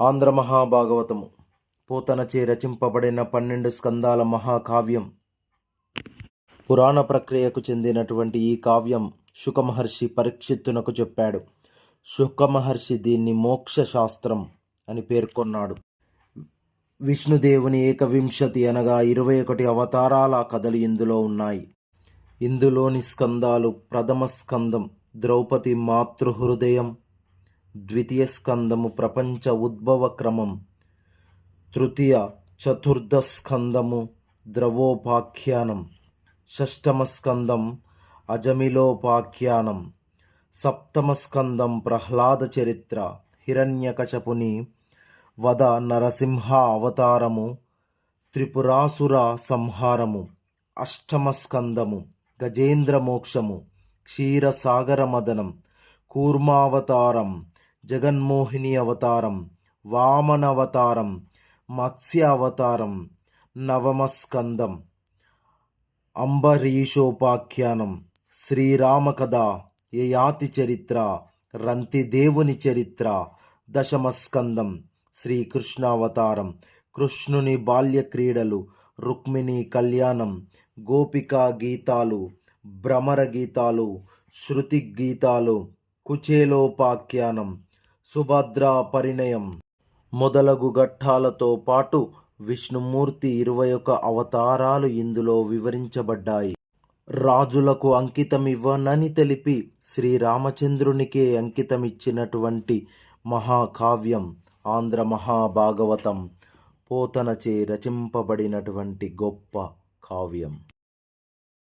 ఆంధ్ర మహాభాగవతము. పోతనచే రచింపబడిన పన్నెండు స్కందాల మహాకావ్యం. పురాణ ప్రక్రియకు చెందినటువంటి ఈ కావ్యం శుకమహర్షి పరీక్షిత్తునకు చెప్పాడు. శుకమహర్షి దీన్ని మోక్ష శాస్త్రం అని పేర్కొన్నాడు. విష్ణుదేవుని ఏకవింశతి అనగా ఇరవై ఒకటి అవతారాల కథలు ఇందులో ఉన్నాయి. ఇందులోని స్కందాలు ప్రథమ స్కందం ద్రౌపది మాతృహృదయం ద్వితీయ స్కందము ప్రపంచ ఉద్భవ క్రమం. తృతీయ చతుర్థ స్కందము ద్రవోపాఖ్యానం. షష్టమ స్కందం అజమిలోపాఖ్యానం. సప్తమ స్కందం ప్రహ్లాద చరిత్ర హిరణ్యకశపుని వద నరసింహ అవతారము త్రిపురాసుర సంహారము అష్టమ స్కందము గజేంద్ర మోక్షము క్షీరసాగర మదనం కూర్మావతారం జగన్మోహిని అవతారం వామన అవతారం మత్స్య అవతారం నవమ స్కందం అంబరీషోపాఖ్యానం శ్రీరామ కథ యయాతి చరిత్ర రంతి దేవుని చరిత్ర దశమస్కందం శ్రీకృష్ణావతారం కృష్ణుని బాల్య క్రీడలు రుక్మిణి కళ్యాణం గోపికా గీతాలు భ్రమర గీతాలు శృతి గీతాలు కుచేలోపాఖ్యానం సుభద్రా పరిణయం. మొదలగు ఘట్టాలతో పాటు విష్ణుమూర్తి ఇరవై ఒక అవతారాలు ఇందులో వివరించబడ్డాయి. రాజులకు అంకితమివ్వనని తెలిపి శ్రీరామచంద్రునికే అంకితమిచ్చినటువంటి మహాకావ్యం ఆంధ్ర మహాభాగవతం పోతనచే రచింపబడినటువంటి గొప్ప కావ్యం.